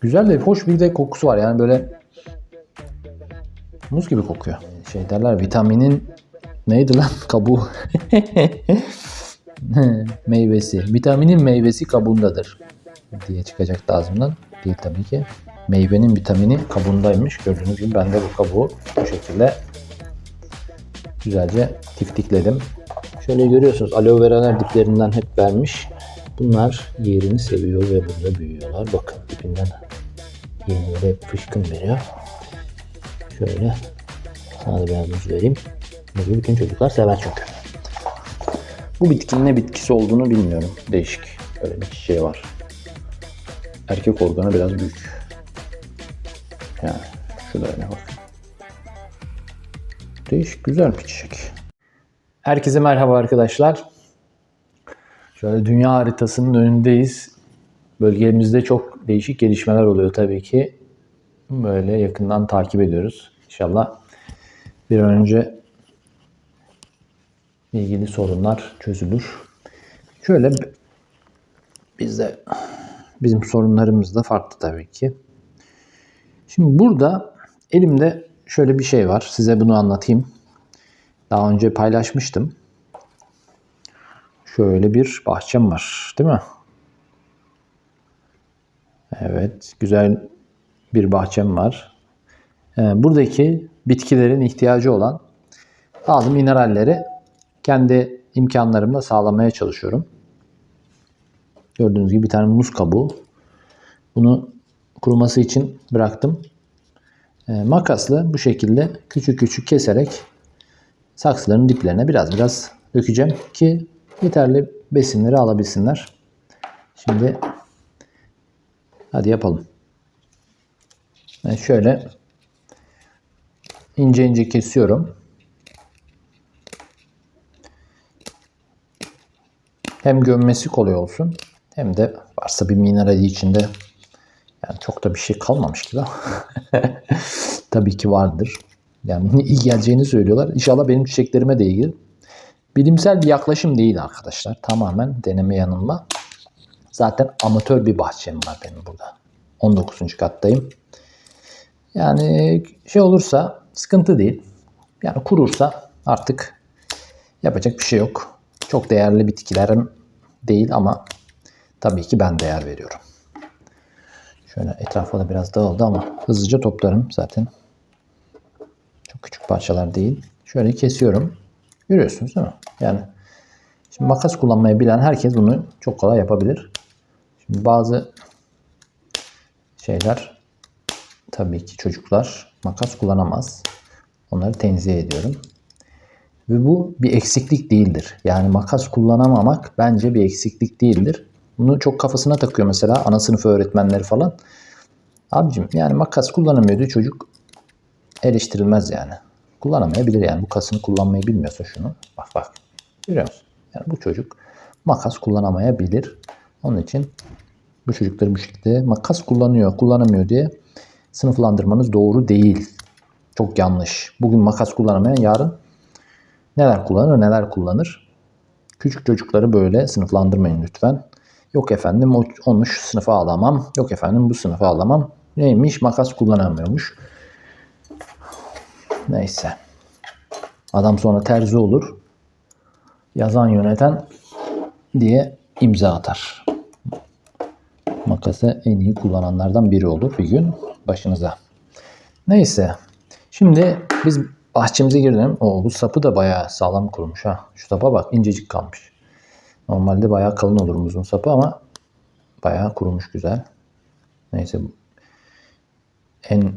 Güzel de hoş bir de kokusu var. Yani böyle muz gibi kokuyor. Şey derler vitaminin neydi lan kabuğu? meyvesi. Vitaminin meyvesi kabuğundadır diye çıkacaktı ağzımdan. Değil tabii ki. Meyvenin vitamini kabuğundaymış. Gördüğünüz gibi ben de bu kabuğu bu şekilde güzelce tiftikledim. Şöyle görüyorsunuz aloe veralar diplerinden hep vermiş. Bunlar yerini seviyor ve burada büyüyorlar. Bakın dipinden hep fışkın veriyor. Şöyle sana da biraz vereyim. Muzu bütün çocuklar sever çünkü. Bu bitkinin ne bitkisi olduğunu bilmiyorum. Değişik. Böyle bir çiçeği var. Erkek organı biraz büyük. Yani şu da öyle bak. Değişik güzel bir çiçek. Herkese merhaba arkadaşlar. Şöyle dünya haritasının önündeyiz. Bölgemizde çok değişik gelişmeler oluyor tabii ki. Böyle yakından takip ediyoruz. İnşallah bir an önce ilgili sorunlar çözülür. Şöyle bizde bizim sorunlarımız da farklı tabii ki. Şimdi burada elimde şöyle bir şey var. Size bunu anlatayım. Daha önce paylaşmıştım. Şöyle bir bahçem var, değil mi? Evet, güzel bir bahçem var. Ee, Buradaki bitkilerin ihtiyacı olan bazı mineralleri kendi imkanlarımla sağlamaya çalışıyorum. Gördüğünüz gibi bir tane muz kabuğu. Bunu kuruması için bıraktım. Ee, Makasla bu şekilde küçük küçük keserek saksıların diplerine biraz biraz dökeceğim ki yeterli besinleri alabilsinler. Şimdi hadi yapalım. Ben şöyle ince ince kesiyorum. Hem gömmesi kolay olsun hem de varsa bir minerali içinde yani çok da bir şey kalmamış gibi tabii ki vardır. Yani iyi geleceğini söylüyorlar. İnşallah benim çiçeklerime de iyi. Bilimsel bir yaklaşım değil arkadaşlar. Tamamen deneme yanılma. Zaten amatör bir bahçem var benim burada. 19. kattayım. Yani şey olursa sıkıntı değil. Yani kurursa artık yapacak bir şey yok. Çok değerli bitkilerim değil ama tabii ki ben değer veriyorum. Şöyle etrafa da biraz dağıldı ama hızlıca toplarım zaten. Çok küçük parçalar değil. Şöyle kesiyorum. Görüyorsunuz değil mi? Yani şimdi makas kullanmayı bilen herkes bunu çok kolay yapabilir. Şimdi bazı şeyler tabii ki çocuklar makas kullanamaz. Onları tenzih ediyorum. Ve bu bir eksiklik değildir. Yani makas kullanamamak bence bir eksiklik değildir. Bunu çok kafasına takıyor mesela ana sınıf öğretmenleri falan. Abicim yani makas kullanamıyordu çocuk eleştirilmez yani. Kullanamayabilir yani. Bu kasını kullanmayı bilmiyorsa şunu. Bak bak. Görüyor musun? Yani bu çocuk makas kullanamayabilir. Onun için bu çocukları bu şekilde makas kullanıyor, kullanamıyor diye sınıflandırmanız doğru değil. Çok yanlış. Bugün makas kullanamayan yarın neler kullanır, neler kullanır. Küçük çocukları böyle sınıflandırmayın lütfen. Yok efendim onu şu sınıfa alamam. Yok efendim bu sınıfa alamam. Neymiş? Makas kullanamıyormuş. Neyse. Adam sonra terzi olur. Yazan yöneten diye imza atar. Makası en iyi kullananlardan biri olur bir gün başınıza. Neyse. Şimdi biz bahçemize girelim. O bu sapı da bayağı sağlam kurumuş ha. Şu sapa bak incecik kalmış. Normalde bayağı kalın olur muzun sapı ama bayağı kurumuş güzel. Neyse en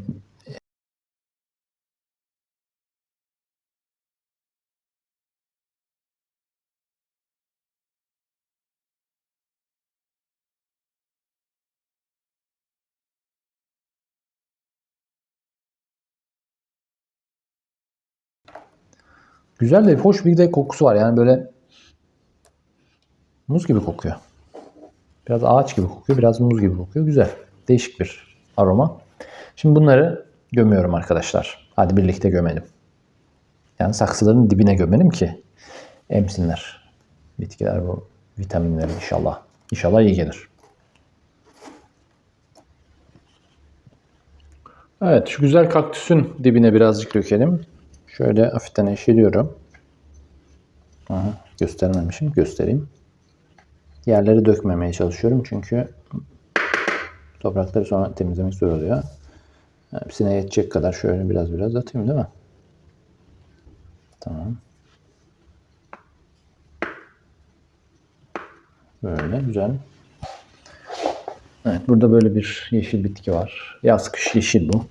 güzel de hoş bir de kokusu var. Yani böyle muz gibi kokuyor. Biraz ağaç gibi kokuyor, biraz muz gibi kokuyor. Güzel. Değişik bir aroma. Şimdi bunları gömüyorum arkadaşlar. Hadi birlikte gömelim. Yani saksıların dibine gömelim ki emsinler. Bitkiler bu vitaminleri inşallah. İnşallah iyi gelir. Evet şu güzel kaktüsün dibine birazcık dökelim. Şöyle hafiften eşeliyorum. Aha, göstermemişim. Göstereyim. Yerleri dökmemeye çalışıyorum çünkü toprakları sonra temizlemek zor oluyor. Hepsine yetecek kadar şöyle biraz biraz atayım değil mi? Tamam. Böyle güzel. Evet burada böyle bir yeşil bitki var. Yaz kış yeşil bu.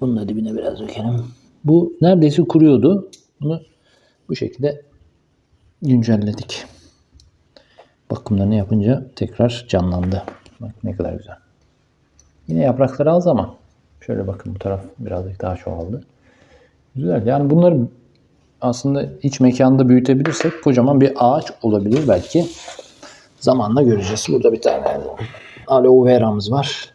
Bunun da dibine biraz dökelim. Bu neredeyse kuruyordu. Bunu bu şekilde güncelledik. Bakımlarını yapınca tekrar canlandı. Bak ne kadar güzel. Yine yaprakları az ama şöyle bakın bu taraf birazcık daha çoğaldı. Güzel. Yani bunları aslında iç mekanda büyütebilirsek kocaman bir ağaç olabilir belki. Zamanla göreceğiz. Burada bir tane aloe vera'mız var.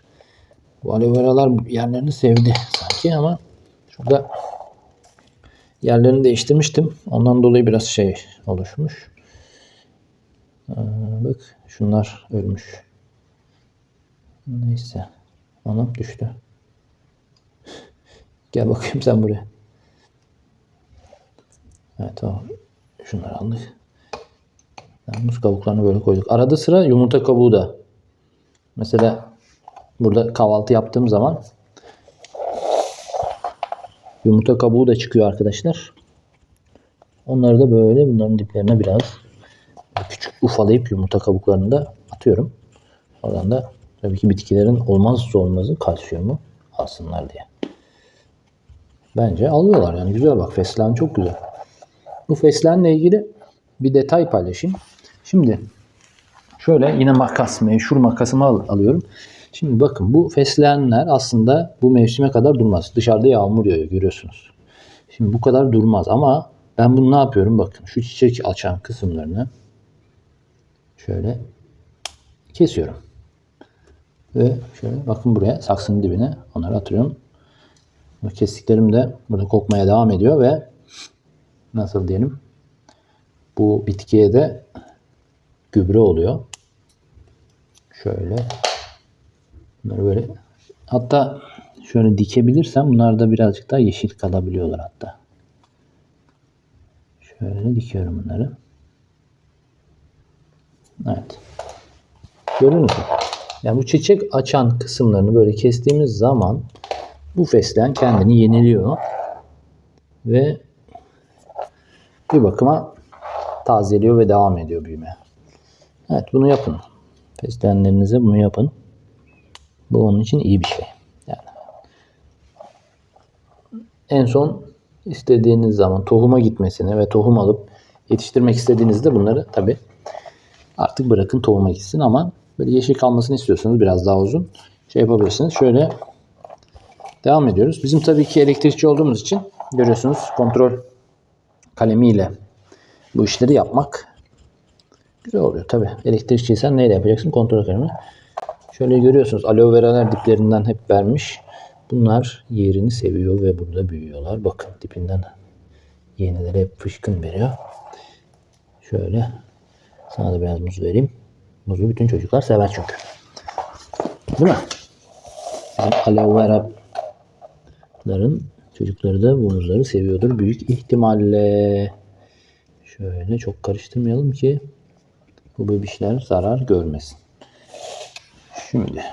Bu aloe vera'lar yerlerini sevdi sanki ama şurada yerlerini değiştirmiştim. Ondan dolayı biraz şey oluşmuş. Ee, bak şunlar ölmüş. Neyse. Anam düştü. Gel bakayım sen buraya. Evet tamam. Şunları aldık. Yani muz kabuklarını böyle koyduk. Arada sıra yumurta kabuğu da. Mesela burada kahvaltı yaptığım zaman yumurta kabuğu da çıkıyor arkadaşlar. Onları da böyle bunların diplerine biraz küçük ufalayıp yumurta kabuklarını da atıyorum. Oradan da tabii ki bitkilerin olmazsa olmazı kalsiyumu alsınlar diye. Bence alıyorlar yani güzel bak fesleğen çok güzel. Bu fesleğenle ilgili bir detay paylaşayım. Şimdi şöyle yine makas, meşhur makasımı al- alıyorum. Şimdi bakın bu fesleğenler aslında bu mevsime kadar durmaz. Dışarıda yağmur yağıyor görüyorsunuz. Şimdi bu kadar durmaz ama ben bunu ne yapıyorum bakın şu çiçek açan kısımlarını şöyle kesiyorum. Ve şöyle bakın buraya saksının dibine onları atıyorum. Bu kestiklerim de burada kokmaya devam ediyor ve nasıl diyelim bu bitkiye de gübre oluyor. Şöyle bunları böyle hatta şöyle dikebilirsem bunlar da birazcık daha yeşil kalabiliyorlar hatta. Şöyle dikiyorum bunları. Evet. Görüyor musun? Yani bu çiçek açan kısımlarını böyle kestiğimiz zaman bu fesleğen kendini yeniliyor ve bir bakıma tazeliyor ve devam ediyor büyümeye. Evet bunu yapın. Fesleğenlerinize bunu yapın. Bu onun için iyi bir şey. Yani en son istediğiniz zaman tohuma gitmesini ve tohum alıp yetiştirmek istediğinizde bunları tabi artık bırakın tohuma gitsin ama böyle yeşil kalmasını istiyorsanız biraz daha uzun şey yapabilirsiniz. Şöyle devam ediyoruz. Bizim tabii ki elektrikçi olduğumuz için görüyorsunuz kontrol kalemiyle bu işleri yapmak güzel oluyor tabi. Elektrikçiysen neyle yapacaksın? Kontrol kalemi. Şöyle görüyorsunuz aloe veralar diplerinden hep vermiş. Bunlar yerini seviyor ve burada büyüyorlar. Bakın dipinden yenileri hep fışkın veriyor. Şöyle sana da biraz muz vereyim. Muzu bütün çocuklar sever çünkü. Değil mi? Aloe veraların çocukları da bu muzları seviyordur büyük ihtimalle. Şöyle çok karıştırmayalım ki bu bebişler zarar görmesin. Şimdi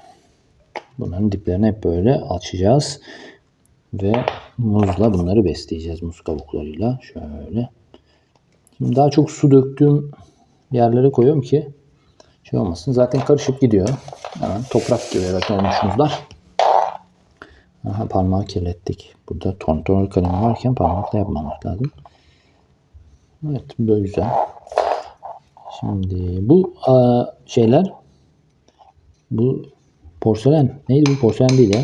bunların diplerini hep böyle açacağız. Ve muzla bunları besleyeceğiz. Muz kabuklarıyla. Şöyle. Şimdi daha çok su döktüğüm yerlere koyuyorum ki şey olmasın. Zaten karışıp gidiyor. Hemen toprak gibi zaten olmuş muzlar. Aha, parmağı kirlettik. Burada kontrol kalemi varken parmakla yapmamak lazım. Evet böyle güzel. Şimdi bu a, şeyler bu porselen neydi bu porselen değil ya.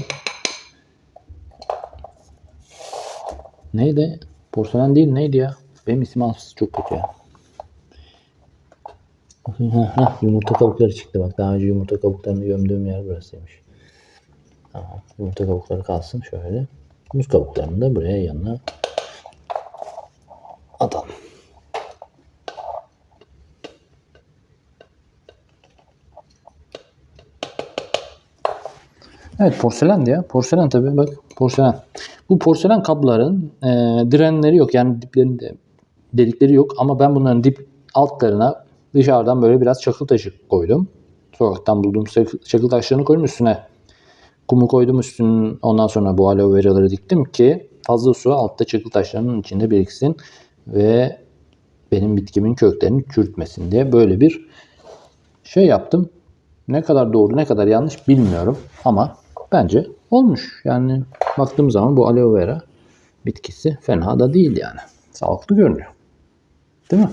Neydi? Porselen değil neydi ya? Benim isim hafızası çok kötü ya. Yumurta kabukları çıktı bak. Daha önce yumurta kabuklarını gömdüğüm yer burasıymış. Tamam. Yumurta kabukları kalsın şöyle. Muz kabuklarını da buraya yanına atalım. Evet porselen ya. Porselen tabii bak porselen. Bu porselen kapların e, direnleri yok yani diplerinde delikleri yok ama ben bunların dip altlarına dışarıdan böyle biraz çakıl taşı koydum. Sokaktan bulduğum çakıl taşlarını koydum üstüne. Kumu koydum üstüne ondan sonra bu aloe veraları diktim ki fazla su altta çakıl taşlarının içinde biriksin ve benim bitkimin köklerini çürütmesin diye böyle bir şey yaptım. Ne kadar doğru ne kadar yanlış bilmiyorum ama bence olmuş. Yani baktığım zaman bu aloe vera bitkisi fena da değil yani. Sağlıklı görünüyor. Değil mi?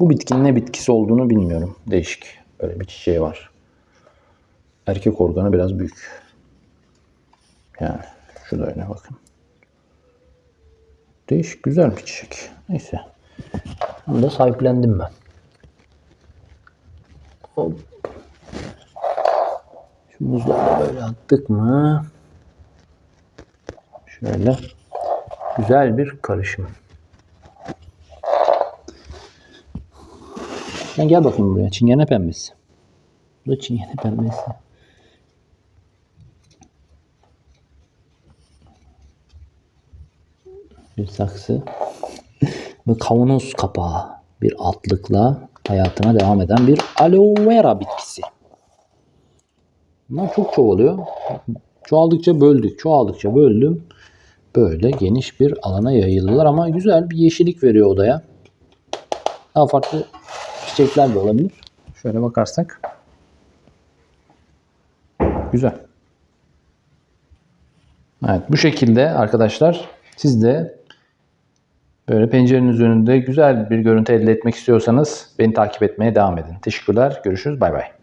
Bu bitkinin ne bitkisi olduğunu bilmiyorum. Değişik. Böyle bir çiçeği var. Erkek organı biraz büyük. Yani şu da öyle bakın. Değişik güzel bir çiçek. Neyse. Bunu da sahiplendim ben. Şu buzları da böyle attık mı? Şöyle güzel bir karışım. Sen gel bakayım buraya. Çingene pembesi. Bu da çingene pembesi. Bir saksı. Ve kavanoz kapağı. Bir altlıkla hayatına devam eden bir aloe vera bitkisi. Bunlar çok çoğalıyor. Çoğaldıkça böldük. Çoğaldıkça böldüm. Böyle geniş bir alana yayıldılar ama güzel bir yeşillik veriyor odaya. Daha farklı çiçekler de olabilir. Şöyle bakarsak. Güzel. Evet bu şekilde arkadaşlar siz de böyle pencerenin önünde güzel bir görüntü elde etmek istiyorsanız beni takip etmeye devam edin. Teşekkürler. Görüşürüz. Bay bay.